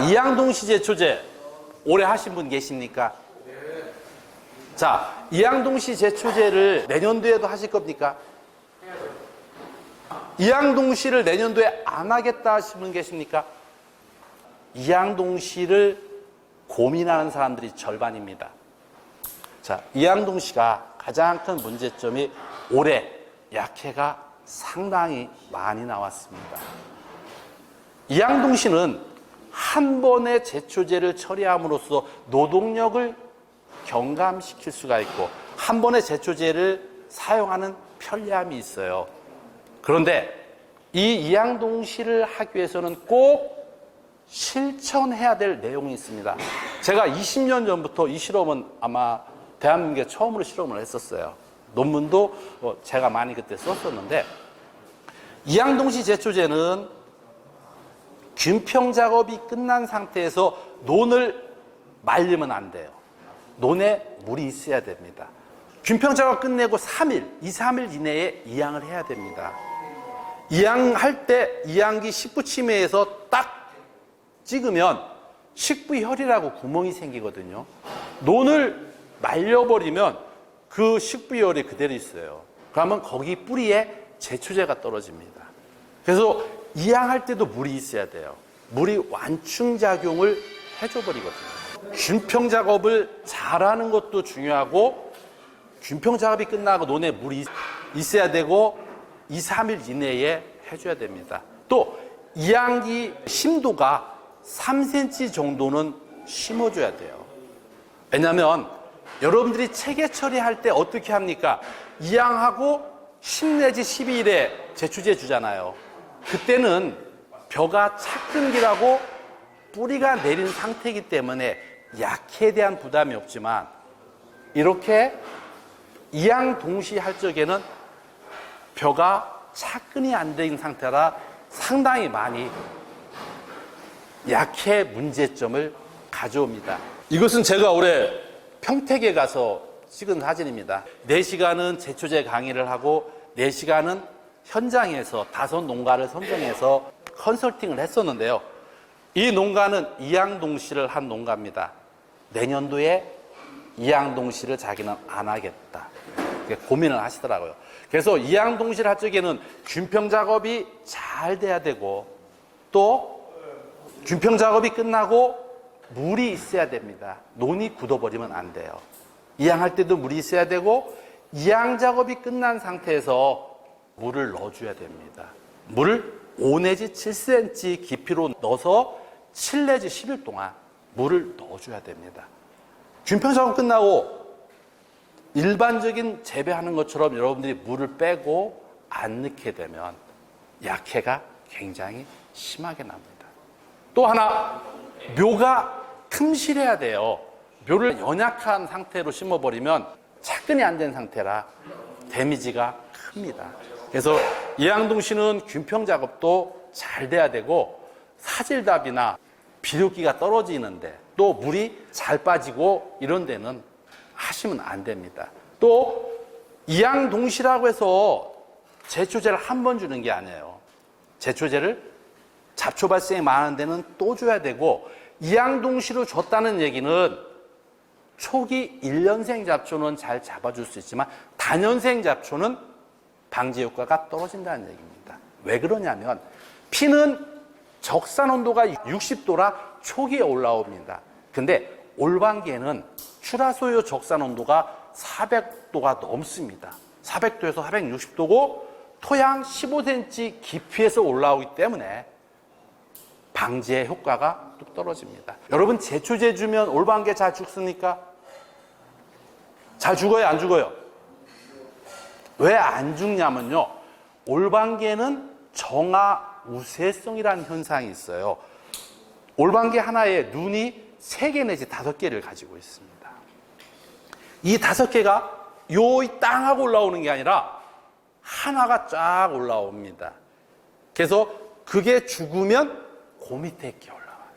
이양동 시 제 초제 오래 하신 분 계십니까? 자, 이양동 시 제 초제를 내년도에도 하실 겁니까? 이양동 시를 내년도에 안 하겠다 하신 분 계십니까? 이양동 시를 고민하는 사람들이 절반입니다. 자, 이양동 시가 가장 큰 문제점이 올해 약해가 상당히 많이 나왔습니다. 이양동 시는 한 번의 제초제를 처리함으로써 노동력을 경감시킬 수가 있고 한 번의 제초제를 사용하는 편리함이 있어요. 그런데 이 이양동시를 하기 위해서는 꼭 실천해야 될 내용이 있습니다. 제가 20년 전부터 이 실험은 아마 대한민국에 처음으로 실험을 했었어요. 논문도 어, 제가 많이 그때 썼었는데 이양동시 제초제는 균평 작업이 끝난 상태에서 논을 말리면 안 돼요. 논에 물이 있어야 됩니다. 균평 작업 끝내고 3일, 2, 3일 이내에 이양을 해야 됩니다. 이양할 때 이양기 식부침해에서 딱 찍으면 식부혈이라고 구멍이 생기거든요. 논을 말려버리면 그 식부혈이 그대로 있어요. 그러면 거기 뿌리에 제초제가 떨어집니다. 그래서 이양할 때도 물이 있어야 돼요. 물이 완충작용을 해줘버리거든요. 균평 작업을 잘하는 것도 중요하고 균평 작업이 끝나고 논에 물이 있어야 되고 2, 3일 이내에 해줘야 됩니다. 또 이양기 심도가 3cm 정도는 심어줘야 돼요. 왜냐하면 여러분들이 체계 처리할 때 어떻게 합니까? 이양하고 10 내지 12일에 제초제 주잖아요. 그때는 벼가 차근기라고 뿌리가 내린 상태이기 때문에 약해에 대한 부담이 없지만 이렇게 이양 동시 할 적에는 벼가 차근이 안 된 상태라 상당히 많이 약해 문제점을 가져옵니다. 이것은 제가 올해 평택에 가서 찍은 사진입니다. 4시간은 제초제 강의를 하고 4시간은 현장에서 다섯 농가를 선정해서 컨설팅을 했었는데요. 이 농가는 이양동시를 한 농가입니다. 내년도에 이양동시를 자기는 안 하겠다. 고민을 하시더라고요. 그래서 이양동시를 할 적에는 균평 작업이 잘 돼야 되고 또 균평 작업이 끝나고 물이 있어야 됩니다. 논이 굳어버리면 안 돼요. 이양할 때도 물이 있어야 되고 이양 작업이 끝난 상태에서 물을 넣어줘야 됩니다. 물을 5 내지 7cm 깊이로 넣어서 7 내지 10일 동안 물을 넣어줘야 됩니다. 균평 작업 끝나고 일반적인 재배하는 것처럼 여러분들이 물을 빼고 안 넣게 되면 약해가 굉장히 심하게 납니다. 또 하나, 묘가 틈실해야 돼요. 묘를 연약한 상태로 심어버리면 차근이 안 된 상태라 데미지가 큽니다. 그래서 이양동 씨는 균평 작업도 잘 돼야 되고 사질답이나 비료기가 떨어지는데 또 물이 잘 빠지고 이런 데는 하시면 안 됩니다. 또 이양동시라고 해서 제초제를 한 번 주는 게 아니에요. 제초제를 잡초 발생이 많은 데는 또 줘야 되고 이양동시로 줬다는 얘기는 초기 1년생 잡초는 잘 잡아줄 수 있지만 단연생 잡초는 방지 효과가 떨어진다는 얘기입니다. 왜 그러냐면 피는 적산 온도가 60도라 초기에 올라옵니다. 근데 올반기에는 추라소요 적산 온도가 400도가 넘습니다. 400도에서 460도고 토양 15cm 깊이에서 올라오기 때문에 방지의 효과가 뚝 떨어집니다. 여러분 제초제 주면 올반기에 잘 죽습니까? 잘 죽어요? 안 죽어요? 왜 안 죽냐면요. 올반기에는 정화 우세성이라는 현상이 있어요. 올반기 하나에 눈이 세 개 내지 다섯 개를 가지고 있습니다. 이 다섯 개가 요 땅하고 올라오는 게 아니라 하나가 쫙 올라옵니다. 그래서 그게 죽으면 그 밑에 이렇게 올라와요.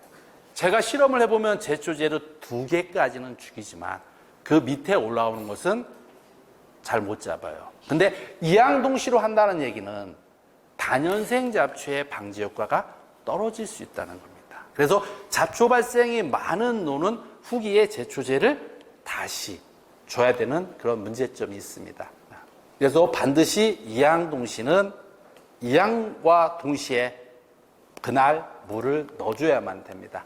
제가 실험을 해보면 제초제로 두 개까지는 죽이지만 그 밑에 올라오는 것은 잘 못 잡아요. 근데 이양동시로 한다는 얘기는 단연생 잡초의 방지 효과가 떨어질 수 있다는 겁니다. 그래서 잡초 발생이 많은 노는 후기에 제초제를 다시 줘야 되는 그런 문제점이 있습니다. 그래서 반드시 이양동시는 이양과 동시에 그날 물을 넣어줘야만 됩니다.